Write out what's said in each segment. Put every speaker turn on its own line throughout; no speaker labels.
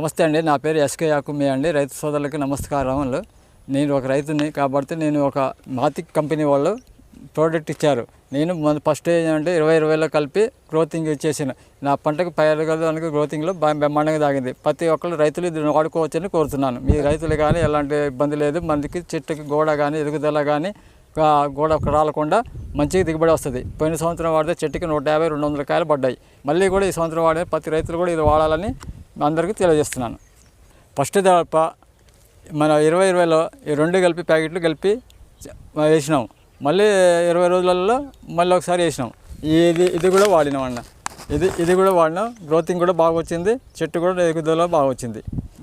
నమస్తే అండి నా పేరు ఎస్కే యాకుమి అండి రైతు సోదరులకి నమస్కారములు నేను ఒక రైతుని కాబట్టి నేను ఒక మాతిక్ కంపెనీ వాళ్ళు ప్రోడక్ట్ ఇచ్చారు. నేను మొద- ఫస్ట్ ఏంటంటే ఇరవై ఇరవైలో కలిపి గ్రోతింగ్ ఇచ్చేసిన నా పంటకు పైరగడానికి గ్రోతింగ్లో బాగా బ్రహ్మాండంగా తాగింది ప్రతి ఒక్కరు రైతులు దీన్ని వాడుకోవచ్చని కోరుతున్నాను. మీ రైతులు కానీ ఎలాంటి ఇబ్బంది లేదు. మనకి చెట్టుకి గోడ కానీ ఎదుగుదల కానీ గోడ రాలకుండా మంచిగా దిగుబడి వస్తుంది. పోయిన సంవత్సరం వాడితే చెట్టుకి నూట యాభై రెండు వందల కాయలు పడ్డాయి. మళ్ళీ కూడా ఈ సంవత్సరం వాడే ప్రతి రైతులు కూడా ఇది వాడాలని అందరికీ తెలియజేస్తున్నాను. ఫస్ట్ తప్ప మన ఇరవై ఇరవైలో ఈ రెండు కలిపి ప్యాకెట్లు కలిపి వేసినాం. మళ్ళీ ఇరవై రోజులలో మళ్ళీ ఒకసారి వేసినాం. ఇది ఇది కూడా వాడినాం అన్న. ఇది ఇది కూడా వాడినాం. గ్రోతింగ్ కూడా బాగా వచ్చింది. చెట్టు కూడా ఎగుదల బాగా వచ్చింది.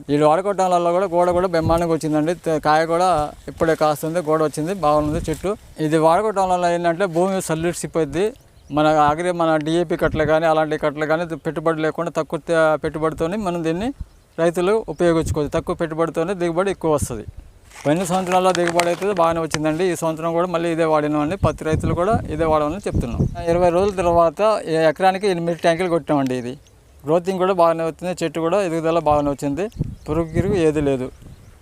వీళ్ళు వాడుకోవటం వల్ల కూడా గోడ కూడా బ్రహ్మాండంగా వచ్చిందండి. కాయ కూడా ఇప్పుడే కాస్తుంది. గోడ వచ్చింది. బాగుంది చెట్టు. ఇది వాడుకోవటంలో వల్ల ఏంటంటే భూమి సల్లిసిపోద్ది మన ఆఖరి మన డిఏపి కట్టలు కానీ అలాంటి కట్టలు కానీ పెట్టుబడి లేకుండా తక్కువ త- పెట్టుబడితోని మనం దీన్ని రైతులు ఉపయోగించుకోవచ్చు. తక్కువ పెట్టుబడితోనే దిగుబడి ఎక్కువ వస్తుంది. పోయిన సంవత్సరాల్లో దిగుబడి అయితే బాగానే వచ్చిందండి. ఈ సంవత్సరం కూడా మళ్ళీ ఇదే వాడినామండి. పత్తి రైతులు కూడా ఇదే వాడమని చెప్తున్నాం. ఇరవై రోజుల తర్వాత ఎకరానికి ఎనిమిది ట్యాంకులు కొట్టామండి ఇది. గ్రోతింగ్ కూడా బాగానే వచ్చింది. చెట్టు కూడా ఎదుగుదల బాగానే వచ్చింది. పురుగు గిరుగు ఏది లేదు.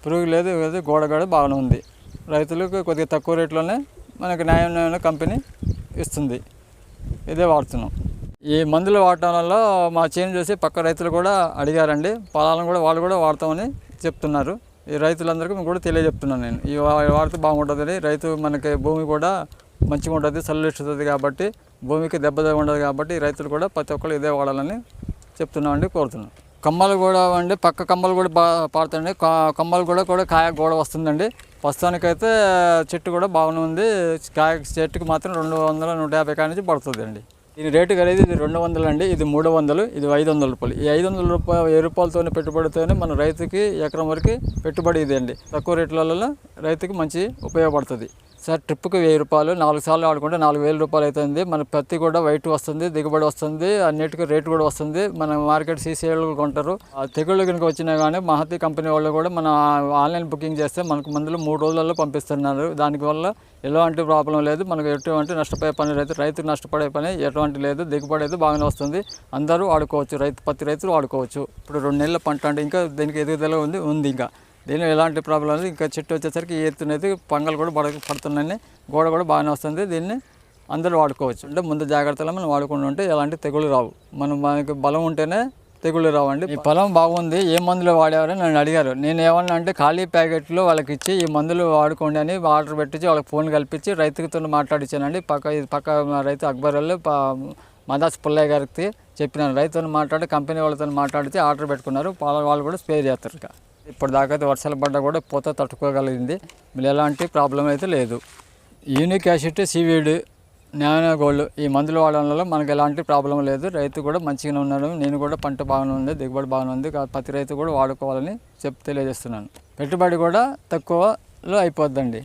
పురుగు లేదు ఏది గోడ కూడా బాగానే ఉంది. రైతులకు కొద్దిగా తక్కువ రేట్లోనే మనకు న్యాయమైన కంపెనీ ఇస్తుంది. ఇదే వాడుతున్నాం. ఈ మందులు వాడటం వల్ల మా చేను చూసి పక్క రైతులు కూడా అడిగారండి. పొలాలను కూడా వాళ్ళు కూడా వాడతామని చెప్తున్నారు. ఈ రైతులందరికీ మేము కూడా తెలియజెప్తున్నాను నేను. ఈ వాడితే బాగుంటుందని. రైతు మనకి భూమి కూడా మంచిగా ఉంటుంది చల్లిస్తుంది కాబట్టి భూమికి దెబ్బ ఉండదు కాబట్టి రైతులు కూడా ప్రతి ఒక్కరు ఇదే వాడాలని చెప్తున్నామండి కోరుతున్నాం. కమ్మలు కూడా అండి పక్క కమ్మలు కూడా బా పాడుతుంది కా- కమ్మలు కూడా కూడా కాయ గోడ వస్తుందండి. ప్రస్తుతానికైతే చెట్టు కూడా బాగానే ఉంది. కాయ చెట్టుకి మాత్రం రెండు వందల నూట యాభై కాయ నుంచి పడుతుంది అండి దీని రేటు అనేది ఇది రెండు వందలు అండి. ఇది మూడు వందలు ఇది ఐదు వందల రూపాయలు. ఈ ఐదు వందల రూపాయలు వెయ్యి రూపాయలతోనే పెట్టుబడితోనే మన రైతుకి ఎకరం వరకు పెట్టుబడి ఇది అండి తక్కువ రేట్లలో రైతుకి మంచి ఉపయోగపడుతుంది. సార్ ట్రిప్కి వెయ్యి రూపాయలు నాలుగు సార్లు ఆడుకుంటే నాలుగు వేల రూపాయలు అవుతుంది. మన పత్తి కూడా వైట్ వస్తుంది దిగుబడి వస్తుంది అన్నిటికీ రేటు కూడా వస్తుంది. మన మార్కెట్ సీసీఎల్ కొంటారు. ఆ తెగుళ్ళు కనుక వచ్చినా కానీ మహతి కంపెనీ వాళ్ళు కూడా మన ఆన్లైన్ బుకింగ్ చేస్తే మనకు మందులు మూడు రోజులలో పంపిస్తున్నారు. దానివల్ల ఎలాంటి ప్రాబ్లం లేదు. మనకు ఎటువంటి నష్టపోయే పని రైతు రైతు నష్టపడే పని ఎటువంటి లేదు. దిగుబడి అయితే బాగానే వస్తుంది. అందరూ ఆడుకోవచ్చు. రైతు పత్తి రైతులు వాడుకోవచ్చు ఇప్పుడు రెండు నెలల పంట అంటే ఇంకా దీనికి ఎదుగుదల ఉంది ఉంది ఇంకా. దీనిలో ఎలాంటి ప్రాబ్లం లేదు. ఇంకా చెట్టు వచ్చేసరికి ఈ ఎత్తునైతే పంగలు కూడా పడ పడుతున్నాయి. గోడ కూడా బాగానే వస్తుంది. దీన్ని అందరూ వాడుకోవచ్చు. అంటే ముందు జాగ్రత్తలో మనం వాడుకుంటూ ఉంటే ఎలాంటి తెగులు రావు. మనం మనకి బలం ఉంటేనే తెగులు రావండి. ఈ పొలం బాగుంది. ఏ మందులు వాడేవారని నన్ను అడిగారు. నేను ఏమన్నా అంటే ఖాళీ ప్యాకెట్లు వాళ్ళకి ఇచ్చి ఈ మందులు వాడుకోండి అని ఆర్డర్ పెట్టించి వాళ్ళకి ఫోన్ కల్పించి రైతుతో మాట్లాడించానండి పక్క ఇది పక్క రైతు అక్బర్ వాళ్ళు మదాస్ పుల్లయ్య గారికి చెప్పినాను. రైతుతో మాట్లాడి కంపెనీ వాళ్ళతో మాట్లాడితే ఆర్డర్ పెట్టుకున్నారు. వాళ్ళు కూడా స్ప్రే చేస్తారు ఇక. ఇప్పుడు దాకా అయితే వర్షాలు పడ్డా కూడా పూత తట్టుకోగలిగింది. మీరు ఎలాంటి ప్రాబ్లం అయితే లేదు. యూనిక్ యాసిడ్ సీవీడ్ న్యాయ గోల్డ్ ఈ మందులు వాడడం వల్ల మనకు ఎలాంటి ప్రాబ్లం లేదు. రైతు కూడా మంచిగానే ఉన్నాడు. నేను కూడా పంట బాగానే ఉంది దిగుబడి బాగానే ఉంది. ప్రతి రైతు కూడా వాడుకోవాలని చెప్ తెలియజేస్తున్నాను. పెట్టుబడి కూడా తక్కువలో అయిపోద్దండి.